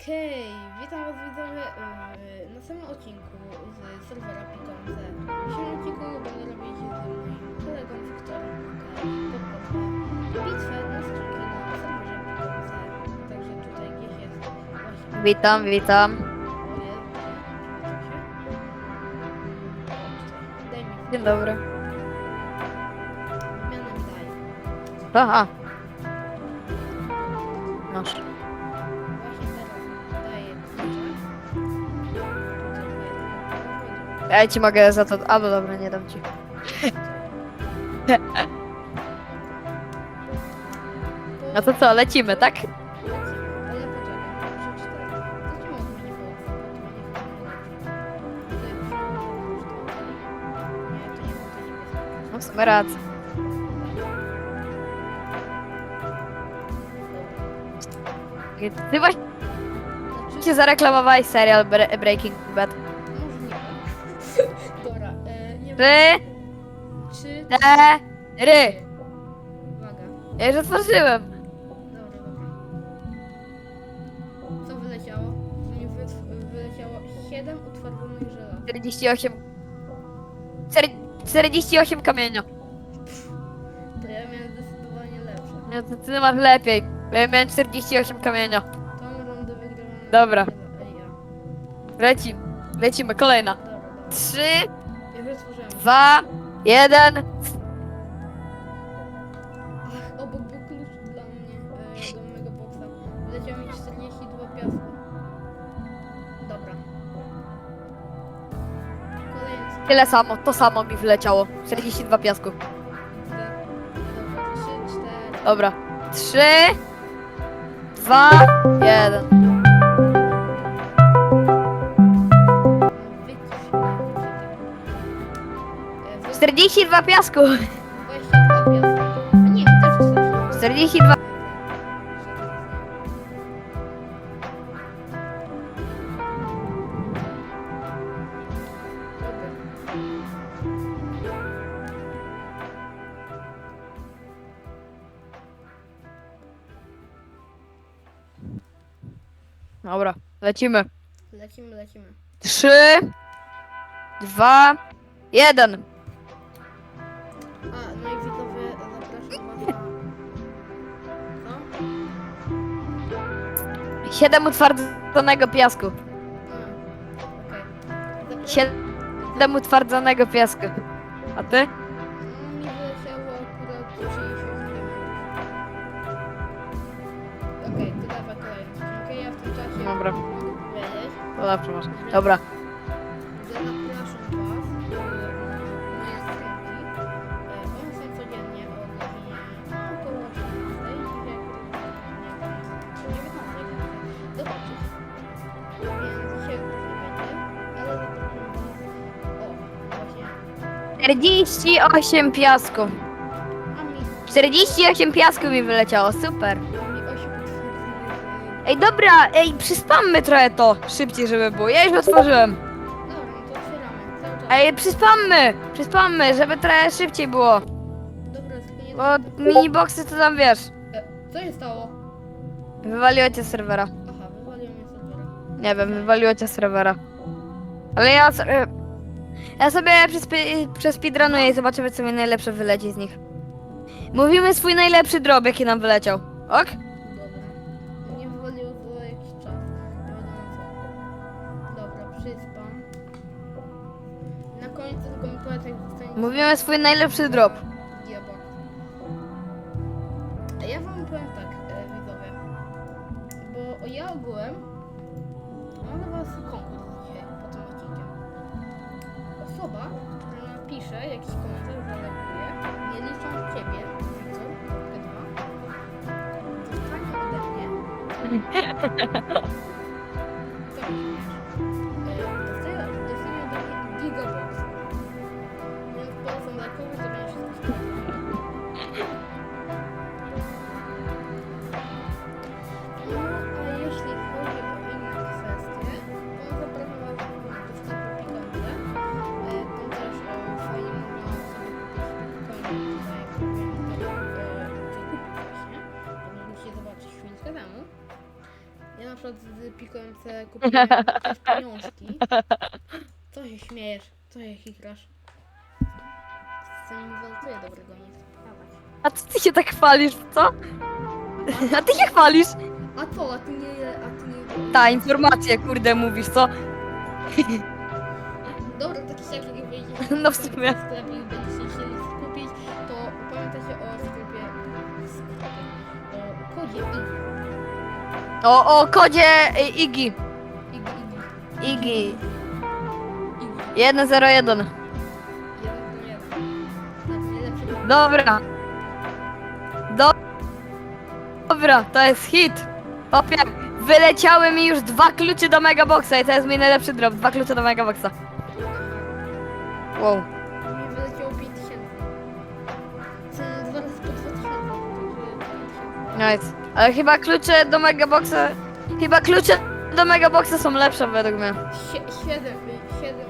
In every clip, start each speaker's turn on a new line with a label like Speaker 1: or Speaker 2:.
Speaker 1: Okej, witam was widzowie yy, na samym odcinku z serwera Pikonze. W dzisiejszym odcinku będę robić z moim kolegą Wiktorem Podkopę bitwę na skrzynki na serwerze Pikonze. Także tutaj gdzieś jest właśnie...
Speaker 2: Witam, witam. Dzień dobry.
Speaker 1: zmianę daj.
Speaker 2: Aha. Masz. Ja ci mogę za to... Albo dobra, nie dam ci. No to co, lecimy, tak? No w sumie rację. Ty właśnie zareklamowałeś serial Bre- Breaking Bad. Trzy,
Speaker 1: Trzy,
Speaker 2: cztery.
Speaker 1: Uwaga.
Speaker 2: Ja już otworzyłem.
Speaker 1: Dobra, dobra. Co wyleciało? Mi wy, wyleciało 7 utwardzonych żelaz.
Speaker 2: 48... Cztery- 48 kamienia.
Speaker 1: To ja miałem zdecydowanie lepsze.
Speaker 2: No to ty masz lepiej. Bo ja miałem 48 kamienia.
Speaker 1: Tą rundę wygrałem.
Speaker 2: Dobra.
Speaker 1: Ej, ja.
Speaker 2: Lecimy. Lecimy, kolejna.
Speaker 1: Dobra, dobra.
Speaker 2: Trzy, Dwa, jeden.
Speaker 1: Ach, obok był klucz dla mnie, e, do mojego boksa. Leciało mi 42 piasku. Dobra. Kolejny.
Speaker 2: Tyle samo, to samo mi wyleciało. 42 piasku.
Speaker 1: Dobra, 3, 2, 1.
Speaker 2: 42 piasku.
Speaker 1: 22 piasku. A nie, też 42.
Speaker 2: 42. Dobra, lecimy.
Speaker 1: Lecimy, lecimy.
Speaker 2: Trzy, dwa, jeden. Siedem utwardzonego piasku. Siedem utwardzonego piasku. A ty?
Speaker 1: Mi wyleciało akurat 69 Okej, to dawaj. Ja w tym czasie
Speaker 2: Dobra.
Speaker 1: mogę powiedzieć,
Speaker 2: masz. Dobra. 48 piasku.
Speaker 1: A mi
Speaker 2: 48 piasku mi wyleciało, super.
Speaker 1: Mi 8 utworzonych.
Speaker 2: Ej, dobra, ej, przyspammy trochę to szybciej, żeby było. Ja już otworzyłem.
Speaker 1: Dobra, no to otwieramy. Cały czas.
Speaker 2: Ej, przyspammy, przyspammy, żeby trochę szybciej było.
Speaker 1: Dobra, tylko nie
Speaker 2: Bo miniboxy to tam wiesz.
Speaker 1: E, Co się stało?
Speaker 2: Wywaliło cię z serwera.
Speaker 1: Aha, wywaliło mnie z serwera.
Speaker 2: Nie wiem, wywaliło cię z serwera. Ale ja sobie... Ja sobie przespeedrunuję i zobaczymy, co mi najlepsze wyleci z nich. Mówimy swój najlepszy drop, jaki nam wyleciał. Ok?
Speaker 1: Dobra. Nie wywaliło to jakiś czas. Nie wiadomo co. Dobra, przyspam. Na końcu tylko mi powiedz, jak zostanie
Speaker 2: Mówimy swój najlepszy drop.
Speaker 1: diabła. Ja wam powiem tak, e, widzowie. Bo ja ogółem mam dla was konkurs Osoba, która napisze jakiś komentarz, zareaguje, nie licząc ciebie, kropkę dwa, dostanie ode mnie Pikolem sobie kupiłem jakieś pieniążki. Co się śmiejesz? Co się chichrasz? Z tym waltuję dobrego, nie pokazać.
Speaker 2: A co ty się tak chwalisz, co? A ty się chwalisz?
Speaker 1: A co, a ty nie, a ty nie...
Speaker 2: Ta, informacje, kurde, mówisz, co?
Speaker 1: Dobra, taki siak, jak wyjdzie
Speaker 2: No w sumie.
Speaker 1: w sklepie i będziecie chcieli skupić, to pamiętajcie o sklepie, sklepie, o kodzie IGI.
Speaker 2: O, o kodzie y, Igi.
Speaker 1: IGI, IGI.
Speaker 2: Igi.
Speaker 1: IGI.
Speaker 2: 101.
Speaker 1: Jeden do jeden. Tak, najlepszy
Speaker 2: Dobra. Do... Dobra, to jest hit. Popie, wyleciały mi już dwa klucze do Megaboxa i to jest mój najlepszy drop. Dwa klucze do Megaboxa. Wow.
Speaker 1: Mi wyleciało 5000. Ceny dwa razy po 2000. Także 5000.
Speaker 2: Nice. Ale chyba klucze do Megaboxa... Chyba klucze do Megaboxa są lepsze według mnie.
Speaker 1: Sie- 7, 7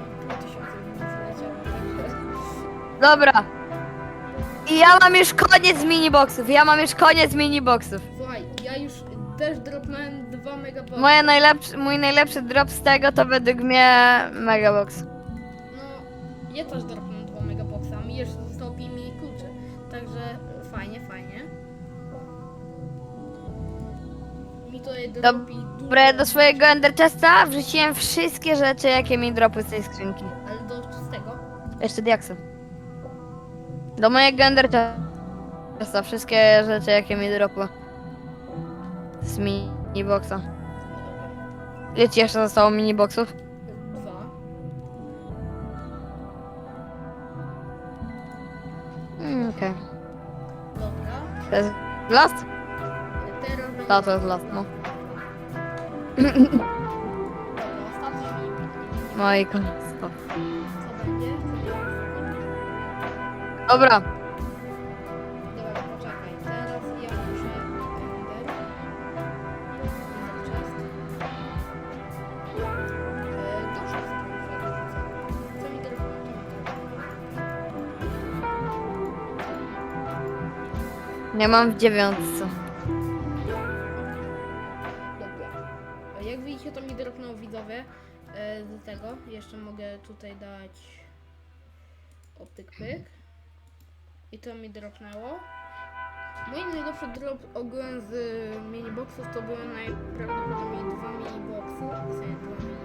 Speaker 1: tysiące mi wyleciało. Także
Speaker 2: Dobra. I ja mam już koniec miniboxów. Ja mam już koniec miniboxów.
Speaker 1: słuchaj, ja już też dropnąłem 2 megaboxy.
Speaker 2: Moje najlepszy, mój najlepszy drop z tego to według mnie Megabox.
Speaker 1: No, ja też dropnąłem Dużo,
Speaker 2: Dobra, do swojego Ender Chesta wrzuciłem wszystkie rzeczy, jakie mi dropły z tej skrzynki.
Speaker 1: ale do czystego.
Speaker 2: Jeszcze diaksy. Do mojego Ender Chesta wszystkie rzeczy, jakie mi dropły. Z miniboxa. Ile ci jeszcze zostało miniboxów?
Speaker 1: Dwa.
Speaker 2: Mm, Okej.
Speaker 1: Dobra.
Speaker 2: To jest last?
Speaker 1: Teraz.
Speaker 2: Ta, to jest last, no.
Speaker 1: Film.
Speaker 2: No koniec. Dobra.
Speaker 1: Dobra, poczekaj. Teraz ja muszę Ender. Ender chest. E, do szóstki muszę dorzucać. Co mi teraz
Speaker 2: Nie mam w dziewiątce.
Speaker 1: Mogę tutaj dać optyk pyk. I to mi dropnęło. Mój najlepszy drop ogółem z miniboxów to były najprawdopodobniej dwa miniboxy, w sensie dwa, mini,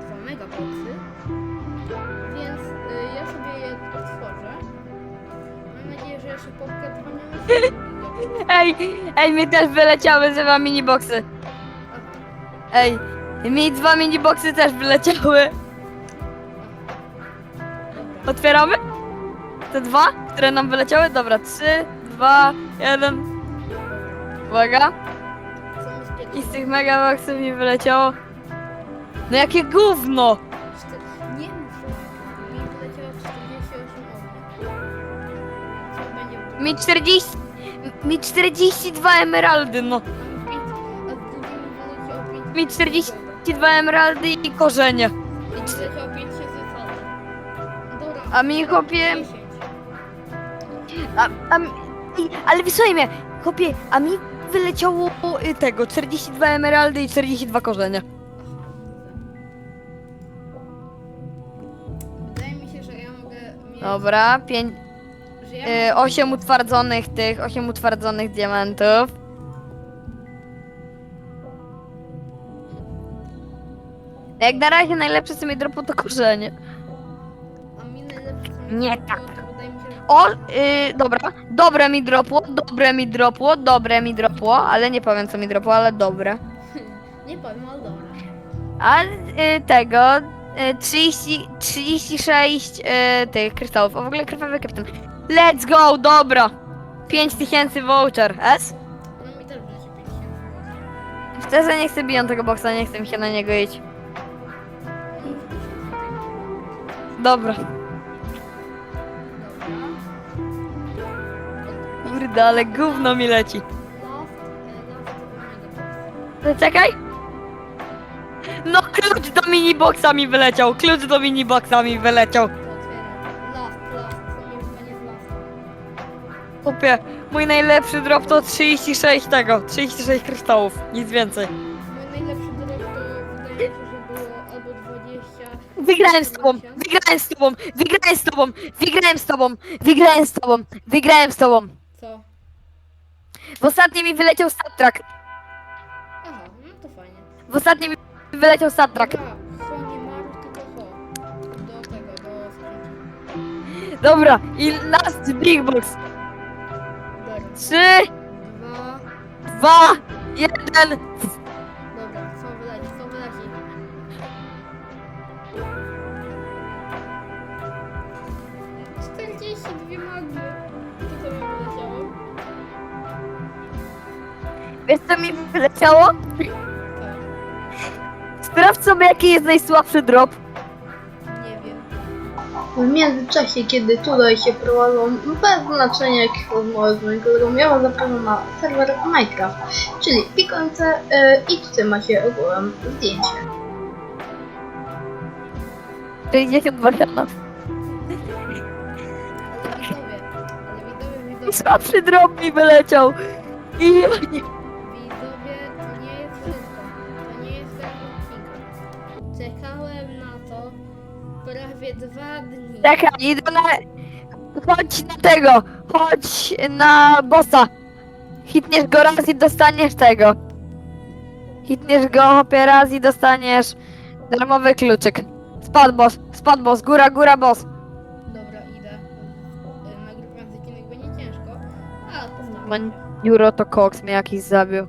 Speaker 1: dwa megaboxy. Więc y, ja sobie je otworzę. Mam nadzieję, że jeszcze popkę dwa
Speaker 2: Ej, ej, mi też wyleciały dwa miniboxy. Ej, mi dwa miniboxy też wyleciały. Otwieramy? Te dwa, które nam wyleciały? Dobra, trzy, dwa, jeden. Uwaga. I z tych megaboxów mi wyleciało. No jakie gówno!
Speaker 1: Nie tak. Mi wyleciało 48 ognia. Co będzie w?
Speaker 2: Mi 40... Mi 42 emeraldy, no.
Speaker 1: A mi 5, a w drugim wyleciało 5
Speaker 2: Mi 42 emeraldy i korzenie.
Speaker 1: I wyleciało
Speaker 2: A mi chłopie...
Speaker 1: 10.
Speaker 2: A, a, mi- i- ale wysłuchaj mnie, chłopie, a mi wyleciało y, tego, 42 emeraldy i 42 korzenie.
Speaker 1: Wydaje mi się, że ja mogę mieć...
Speaker 2: Dobra, pięć,
Speaker 1: Że ja
Speaker 2: y, 8 utwardzonych tych, 8 utwardzonych diamentów. Jak na razie najlepsze co mi dropu to korzenie. Nie tak.
Speaker 1: to wydaje mi się, że...
Speaker 2: O, y, dobra, dobre mi dropło, dobre mi dropło, dobre mi dropło, ale nie powiem co mi dropło, ale dobre.
Speaker 1: Nie powiem, ale dobra.
Speaker 2: A y, tego y, 30, 36 y, tych kryształów. O w ogóle krwawy kapitan. Let's go, dobra. 5000 voucher. S?
Speaker 1: No mi też wyleci 50.
Speaker 2: Szczerze nie chcę biją tego boksa, nie chcę mi się na niego iść. Dobra. Kurde, ale gówno mi leci. To Czekaj. No klucz do miniboxa mi wyleciał, klucz do miniboxa mi wyleciał.
Speaker 1: To.
Speaker 2: Kupie, mój najlepszy drop to 36 tego, 36 kryształów, nic więcej.
Speaker 1: Mój najlepszy drop wydaje mi się, że było albo 20.
Speaker 2: Wygrałem z tobą, wygrałem z tobą, wygrałem z tobą, wygrałem z tobą, wygrałem z tobą, wygrałem z tobą. W ostatnim mi wyleciał statrak.
Speaker 1: Aha, no to fajnie.
Speaker 2: W ostatnim mi wyleciał statrak.
Speaker 1: Dobra, co nie maru, tylko ho. Do tego, do skrzynki.
Speaker 2: Dobra, i last big box.
Speaker 1: Dobra.
Speaker 2: Trzy,
Speaker 1: Dwa.
Speaker 2: dwa, jeden.
Speaker 1: Dobra, co wyleci, co wyleci. Czterdzieści dwie magmy.
Speaker 2: Wiesz co mi wyleciało?
Speaker 1: Tak,
Speaker 2: Sprawdź sobie jaki jest najsłabszy drop.
Speaker 1: nie wiem.
Speaker 3: W międzyczasie, kiedy tutaj się prowadzą bez znaczenia jakich rozmowy z moim kolegą, ja was zapraszam na serwer Minecraft, czyli pikońce yy, i tutaj macie ogółem zdjęcie.
Speaker 2: 62 siana.
Speaker 1: Ale widzowie, ale widzowie, widzowie,
Speaker 2: Najsłabszy drop mi wyleciał. I
Speaker 1: dwa dni.
Speaker 2: Czekaj, idę na... Chodź na tego, chodź na bossa. Hitniesz go raz i dostaniesz tego. Hitniesz go hopie raz i dostaniesz darmowy kluczyk. Spadł boss, spadł boss, góra, góra boss.
Speaker 1: Dobra, idę. Nagrywając odcinek będzie ciężko, ale
Speaker 2: Man-
Speaker 1: się.
Speaker 2: Juro to koks mnie jakiś zabił.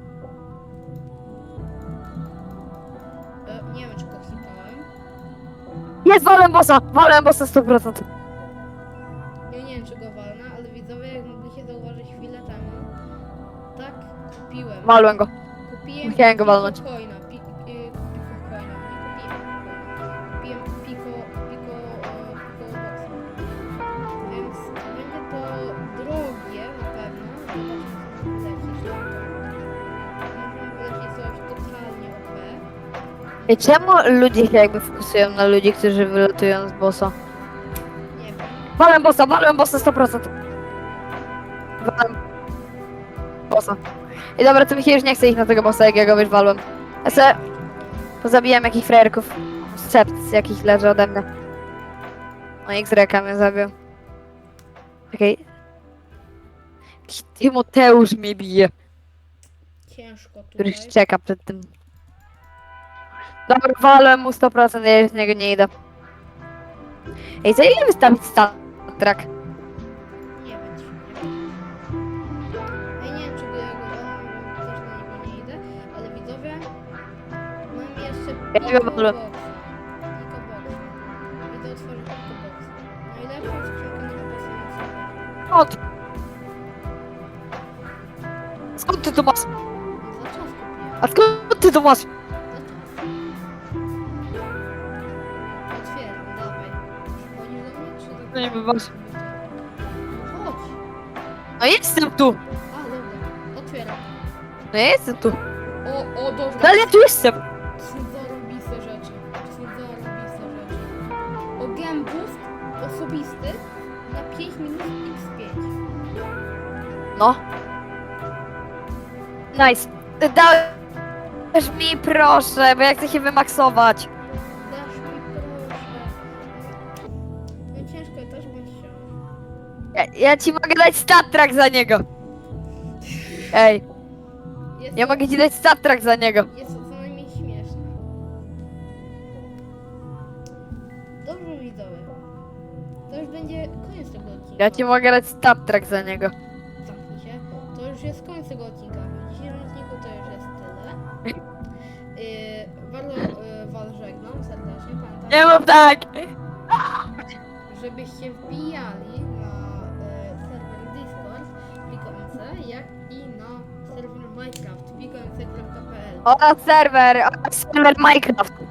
Speaker 2: Jest, walę bossa, walę bossa 100%.
Speaker 1: Ja nie wiem, czy go walnę, ale widzowie, jak mogliście zauważyć chwilę temu, tak kupiłem.
Speaker 2: Walłem go.
Speaker 1: Kupiłem
Speaker 2: Musiałem go walnąć.
Speaker 1: Coina,
Speaker 2: I czemu ludzie się jakby fokusują na ludzi, którzy wylatują z bossa?
Speaker 1: Nie wiem.
Speaker 2: Walę bossa, walę bossa 100%. Walę bossa. I dobra, to mi się już nie chce iść na tego bossa, jak ja go wywalłem. Ja se pozabijam jakichś frajerków. Szept jakiś leży ode mnie. No X-Reka mnie zabił. Okej. Jakiś Tymoteusz mnie bije,
Speaker 1: Ciężko
Speaker 2: który
Speaker 1: tutaj.
Speaker 2: czeka przed tym. Dobra, walę mu 100%, ja już z niego nie idę. Ej, za ile wystawić statrak?
Speaker 1: Nie wiem, czy nie Ja nie wiem, czy go ja go bo też na niego nie idę, ale widzowie, mam jeszcze
Speaker 2: Ja
Speaker 1: Pico
Speaker 2: go walę.
Speaker 1: Boxa. Pico Boxa. Idę otworzyć Pico Boxa. Najlepszą skrzynkę na PSN.
Speaker 2: Skąd? Skąd ty to masz?
Speaker 1: Za czas kupiłem.
Speaker 2: A skąd ty to masz? No nie wiem,
Speaker 1: chodź.
Speaker 2: No jestem tu!
Speaker 1: A, dobra. Otwieram.
Speaker 2: No ja jestem tu.
Speaker 1: O, o, dobra.
Speaker 2: No ale ja tu jestem!
Speaker 1: Zarobiste rzeczy. Zarobiste rzeczy. O Game Boost osobisty na 5 minut x5.
Speaker 2: No. Nice. Dałeś mi proszę, bo ja chcę się wymaksować. Ja, ci mogę dać statrak za niego. Ej,
Speaker 1: Jest
Speaker 2: ja
Speaker 1: to,
Speaker 2: mogę ci dać statrak za niego.
Speaker 1: Jest to co najmniej śmieszne. Dobrze widzowie. To już będzie koniec tego odcinka.
Speaker 2: Ja ci mogę dać statrak za niego.
Speaker 1: Zamknij się. To już jest koniec tego odcinka. W dzisiejszym odcinku to już jest tyle. Yy, bardzo yy, was żegnam serdecznie. Pamiętajcie,
Speaker 2: Nie mów tak!
Speaker 1: żebyście wbijali jak i na serwer Minecraft
Speaker 2: serwer, serwer Minecraft.